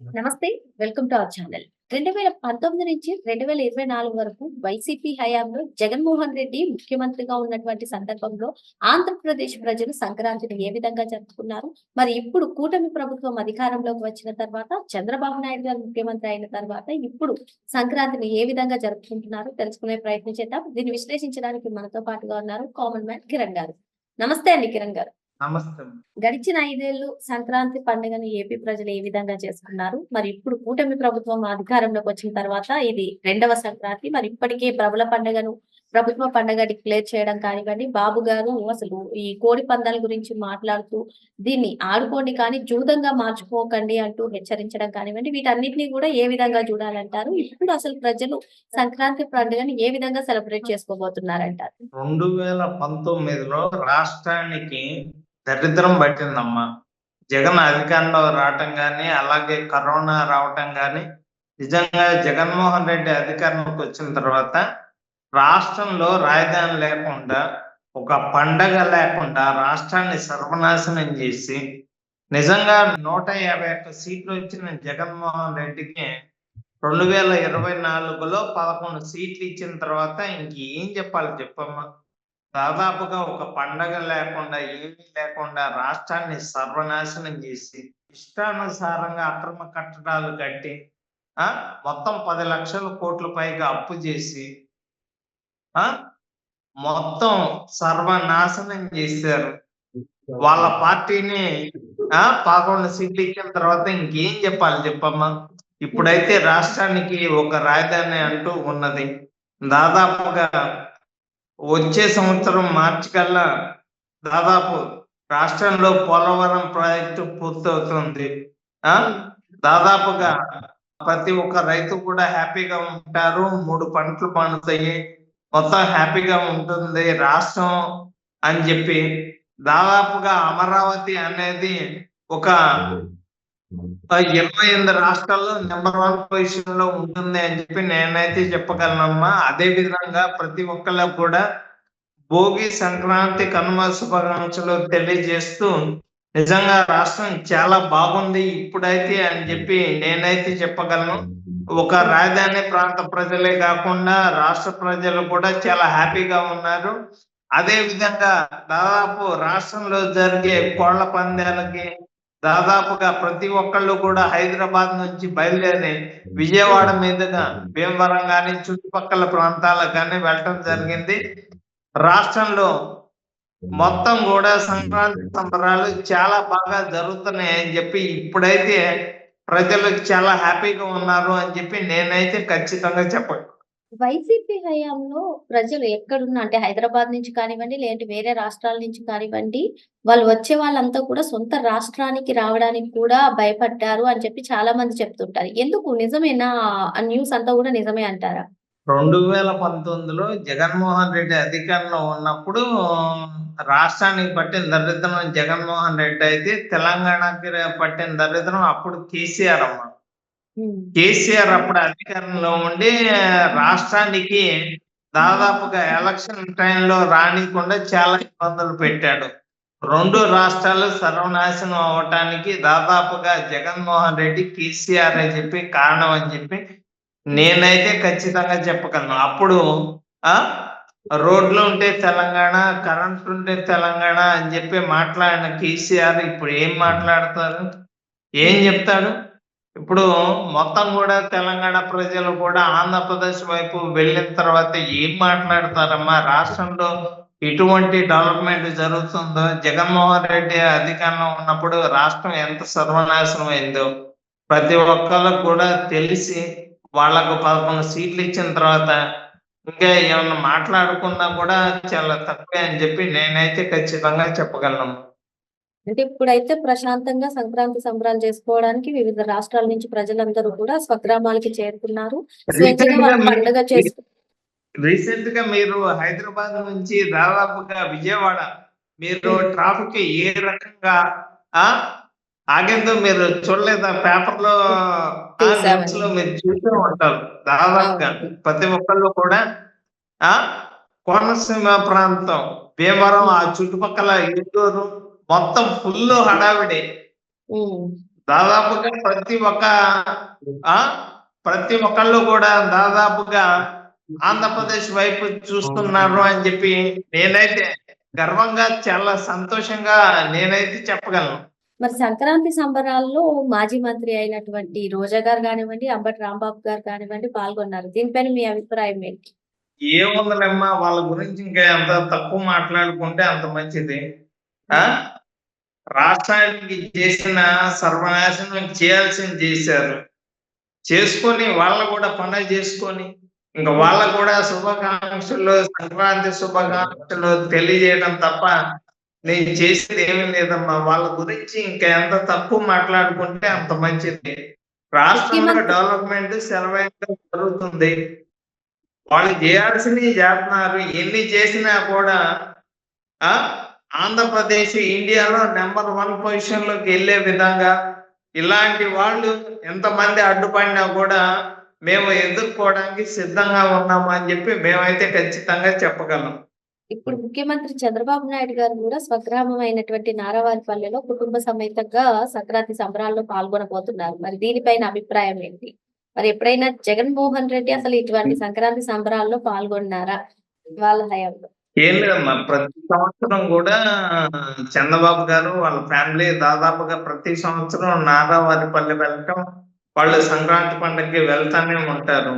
నమస్తే welcome to our channel. రెండు వేల పంతొమ్మిది నుంచి రెండు వేల ఇరవై నాలుగు వరకు వైసీపీ హయాంలో జగన్మోహన్ రెడ్డి ముఖ్యమంత్రిగా ఉన్నటువంటి సందర్భంలో ఆంధ్రప్రదేశ్ ప్రజలు సంక్రాంతిని ఏ విధంగా జరుపుకున్నారు? మరి ఇప్పుడు కూటమి ప్రభుత్వం అధికారంలోకి వచ్చిన తర్వాత చంద్రబాబు నాయుడు గారు ముఖ్యమంత్రి అయిన తర్వాత ఇప్పుడు సంక్రాంతిని ఏ విధంగా జరుపుకుంటున్నారు? తెలుసుకునే ప్రయత్నం చేద్దాం. దీన్ని విశ్లేషించడానికి మనతో పాటుగా ఉన్నారు కామన్ మ్యాన్ కిరణ్ గారు. నమస్తే అండి కిరణ్ గారు. నమస్తే గడిచిన ఐదేళ్ళు సంక్రాంతి పండుగను ఏపీ ప్రజలు ఏ విధంగా చేసుకున్నారు? మరి ఇప్పుడు కూటమి ప్రభుత్వం అధికారంలోకి వచ్చిన తర్వాత ఇది రెండవ సంక్రాంతి. మరి ఇప్పటికే ప్రబల పండుగను ప్రభుత్వ పండుగ డిక్లేర్ చేయడం కానివ్వండి బాబు గారు అసలు ఈ కోడి పందాల గురించి మాట్లాడుతూ దీన్ని ఆడుకోండి కానీ జూదంగా మార్చుకోకండి అంటూ హెచ్చరించడం కానివ్వండి వీటన్నిటిని కూడా ఏ విధంగా చూడాలంటారు? ఇప్పుడు అసలు ప్రజలు సంక్రాంతి పండుగను ఏ విధంగా సెలబ్రేట్ చేసుకోబోతున్నారంటారు? రెండు వేల పంతొమ్మిదిలో రాష్ట్రానికి దరిద్రం పట్టిందమ్మా. జగన్ అధికారంలో రావటం కానీ అలాగే కరోనా రావటం కానీ నిజంగా జగన్మోహన్ రెడ్డి అధికారంలోకి వచ్చిన తర్వాత రాష్ట్రంలో రాజధాని లేకుండా ఒక పండగ లేకుండా రాష్ట్రాన్ని సర్వనాశనం చేసి నిజంగా నూట యాభై ఒక్క సీట్లు వచ్చిన జగన్మోహన్ రెడ్డికి రెండు వేల ఇరవై నాలుగులో పదకొండు సీట్లు ఇచ్చిన తర్వాత ఇంకేం చెప్పాలి చెప్పమ్మా? దాదాపుగా ఒక పండగ లేకుండా ఏమీ లేకుండా రాష్ట్రాన్ని సర్వనాశనం చేసి ఇష్టానుసారంగా అక్రమ కట్టడాలు కట్టి ఆ మొత్తం పది లక్షల కోట్ల పైగా అప్పు చేసి ఆ మొత్తం సర్వనాశనం చేశారు. వాళ్ళ పార్టీని ఆ పదకొండు సీట్లు ఇచ్చిన తర్వాత ఇంకేం చెప్పాలి చెప్పమ్మా? ఇప్పుడైతే రాష్ట్రానికి ఒక రాజధాని అంటూ ఉన్నది. దాదాపుగా వచ్చే సంవత్సరం మార్చి కల్లా దాదాపు రాష్ట్రంలో పోలవరం ప్రాజెక్టు పూర్తవుతుంది. ఆ? దాదాపుగా ప్రతి ఒక్క రైతు కూడా హ్యాపీగా ఉంటారు. మూడు పంటలు పండుతాయి. మొత్తం హ్యాపీగా ఉంటుంది రాష్ట్రం అని చెప్పి. దాదాపుగా అమరావతి అనేది ఒక ఇరవై ఎనిమిది రాష్ట్రాల్లో నెంబర్ వన్ పొజిషన్లో ఉంటుంది అని చెప్పి నేనైతే చెప్పగలనమ్మా. అదే విధంగా ప్రతి ఒక్కళ్ళకు కూడా భోగి సంక్రాంతి కనుమ శుభాకాంక్షలు తెలియజేస్తూ నిజంగా రాష్ట్రం చాలా బాగుంది ఇప్పుడైతే అని చెప్పి నేనైతే చెప్పగలను. ఒక రాజధాని ప్రాంత ప్రజలే కాకుండా రాష్ట్ర ప్రజలు కూడా చాలా హ్యాపీగా ఉన్నారు. అదే విధంగా దాదాపు రాష్ట్రంలో జరిగే కోళ్ళ పందాలకి దాదాపుగా ప్రతి ఒక్కళ్ళు కూడా హైదరాబాద్ నుంచి బయలుదేరి విజయవాడ మీదుగా భీమవరం కానీ చుట్టుపక్కల ప్రాంతాలకు కానీ వెళ్ళటం జరిగింది. రాష్ట్రంలో మొత్తం కూడా సంక్రాంతి సంబరాలు చాలా బాగా జరుగుతున్నాయి అని చెప్పి ఇప్పుడైతే ప్రజలు చాలా హ్యాపీగా ఉన్నారు అని చెప్పి నేనైతే ఖచ్చితంగా చెప్పగలను. వైసీపీ హయాంలో ప్రజలు ఎక్కడున్నా అంటే హైదరాబాద్ నుంచి కానివ్వండి లేదంటే వేరే రాష్ట్రాల నుంచి కానివ్వండి వాళ్ళు వచ్చే వాళ్ళంతా కూడా సొంత రాష్ట్రానికి రావడానికి కూడా భయపడ్డారు అని చెప్పి చాలా మంది చెప్తుంటారు. ఎందుకు? నిజమేనా? ఆ న్యూస్ అంతా కూడా నిజమే అంటారా? రెండు వేల పంతొమ్మిదిలో జగన్మోహన్ రెడ్డి అధికారంలో ఉన్నప్పుడు రాష్ట్రానికి పట్టిన దరిద్రం జగన్మోహన్ రెడ్డి అయితే తెలంగాణకి పట్టిన దరిద్రం అప్పుడు కేసీఆర్ అమ్మ. కేసీఆర్ అప్పుడు అధికారంలో ఉండి రాష్ట్రానికి దాదాపుగా ఎలక్షన్ టైంలో రానికుండా చాలా ఇబ్బందులు పెట్టాడు. రెండు రాష్ట్రాలు సర్వనాశనం అవటానికి దాదాపుగా జగన్మోహన్ రెడ్డి కేసీఆర్ అని చెప్పి కారణం అని చెప్పి నేనైతే ఖచ్చితంగా చెప్పగలను. అప్పుడు ఆ రోడ్లు ఉంటే తెలంగాణ కరెంట్ ఉంటే తెలంగాణ అని చెప్పి మాట్లాడిన కేసీఆర్ ఇప్పుడు ఏం మాట్లాడతారు? ఏం చెప్తాడు? ఇప్పుడు మొత్తం కూడా తెలంగాణ ప్రజలు కూడా ఆంధ్రప్రదేశ్ వైపు వెళ్ళిన తర్వాత ఏం మాట్లాడతారమ్మా? రాష్ట్రంలో ఎటువంటి డెవలప్మెంట్ జరుగుతుందో? జగన్మోహన్ రెడ్డి అధికారంలో ఉన్నప్పుడు రాష్ట్రం ఎంత సర్వనాశనం అయిందో? ప్రతి ఒక్కళ్ళకు కూడా తెలిసి వాళ్ళకు పదకొండు సీట్లు ఇచ్చిన తర్వాత ఇంకా ఏమన్నా మాట్లాడుకున్నా కూడా చాలా తక్కువే అని చెప్పి నేనైతే ఖచ్చితంగా చెప్పగలను. అంటే ఇప్పుడైతే ప్రశాంతంగా సంక్రాంతి సంబరాలు చేసుకోవడానికి వివిధ రాష్ట్రాల నుంచి ప్రజలందరూ కూడా స్వగ్రామాలకి చేరుకున్నారు. పండుగ చేసుకు రీసెంట్గా మీరు హైదరాబాద్ నుంచి దాదాపుగా విజయవాడ మీరు ట్రాఫిక్ ఏ రకంగా ఆ? ఆగేందో మీరు చూడలేదా? పేపర్లో లో మీరు చూసే ఉంటారు దాదాపుగా ప్రతి ఒక్కళ్ళు కూడా ఆ? కోనసీమ ప్రాంతం భీమవరం ఆ చుట్టుపక్కల ఏలూరు మొత్తం ఫుల్ హడావిడి. దాదాపుగా ప్రతి ఒక్క ప్రతి ఒక్కళ్ళు కూడా దాదాపుగా ఆంధ్రప్రదేశ్ వైపు చూస్తున్నారు అని చెప్పి నేనైతే గర్వంగా చాలా సంతోషంగా నేనైతే చెప్పగలను. మరి సంక్రాంతి సంబరాల్లో మాజీ మంత్రి అయినటువంటి రోజా గారు కానివ్వండి అంబటి రాంబాబు గారు కానివ్వండి పాల్గొన్నారు. దీనిపైన మీ అభిప్రాయం ఏంటి? ఏముందలేమ్మా వాళ్ళ గురించి ఇంకా ఎంత తక్కువ మాట్లాడుకుంటే అంత మంచిది. ఆ? రాష్ట్రానికి చేసిన సర్వనాశనం చేయాల్సింది చేశారు. చేసుకొని వాళ్ళ కూడా పండగ చేసుకొని ఇంకా వాళ్ళ కూడా శుభాకాంక్షలు సంక్రాంతి శుభాకాంక్షలు తెలియజేయడం తప్ప నేను చేసేది ఏమీ లేదమ్మా. వాళ్ళ గురించి ఇంకా ఎంత తక్కువ మాట్లాడుకుంటే అంత మంచిది. రాష్ట్రంలో డెవలప్మెంట్ సెలవుగా జరుగుతుంది. వాళ్ళు చేయాల్సినవి చేస్తున్నారు. ఎన్ని చేసినా కూడా ఆ ఆంధ్రప్రదేశ్ ఇండియాలో నెంబర్ వన్ పొజిషన్లోకి వెళ్ళే విధంగా ఇలాంటి వాళ్ళు ఎంతమంది అడ్డుపడినా కూడా మేము ఎదుర్కోవడానికి సిద్ధంగా ఉన్నాము అని చెప్పి మేమైతే ఖచ్చితంగా చెప్పగలం. ఇప్పుడు ముఖ్యమంత్రి చంద్రబాబు నాయుడు గారు కూడా స్వగ్రామం అయినటువంటి నారావారిపల్లెలో కుటుంబ సమేతంగా సంక్రాంతి సంబరాల్లో పాల్గొనబోతున్నారు. మరి దీనిపైన అభిప్రాయం ఏంటి? మరి ఎప్పుడైనా జగన్మోహన్ రెడ్డి అసలు ఇటువంటి సంక్రాంతి సంబరాల్లో పాల్గొన్నారా? వాళ్ళ హయాంలో. ఏం లేదమ్మా. ప్రతి సంవత్సరం కూడా చంద్రబాబు గారు వాళ్ళ ఫ్యామిలీ దాదాపుగా ప్రతి సంవత్సరం నారావారిపల్లి వెళ్ళటం వాళ్ళు సంక్రాంతి పండుగకి వెళ్తానే ఉంటారు.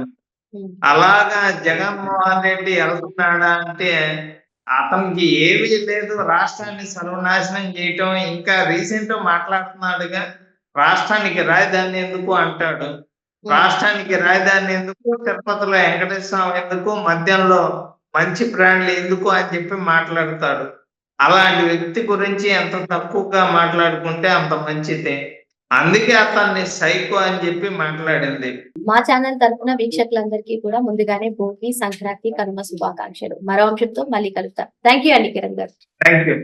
అలాగా జగన్మోహన్ రెడ్డి వెళ్తున్నాడా అంటే అతనికి ఏమీ లేదు. రాష్ట్రాన్ని సర్వనాశనం చేయటం ఇంకా రీసెంట్ మాట్లాడుతున్నాడుగా రాష్ట్రానికి రాజధాని ఎందుకు అంటాడు. రాష్ట్రానికి రాజధాని ఎందుకు తిరుపతిలో వెంకటేశ్వర ఎందుకు మద్యంలో మంచి బ్రాండ్లు ఎందుకు అని చెప్పి మాట్లాడతాడు. అలాంటి వ్యక్తి గురించి ఎంత తక్కువగా మాట్లాడుకుంటే అంత మంచిదే. అందుకే అతన్ని సైకో అని చెప్పి మాట్లాడింది. మా ఛానల్ తరపున వీక్షకులందరికీ కూడా ముందుగానే భోగి సంక్రాంతి కనుమ శుభాకాంక్షలు. మరో అంశంతో మళ్ళీ కలుద్దాం. థ్యాంక్ యూ అండి కిరణ్ గారు. Thank you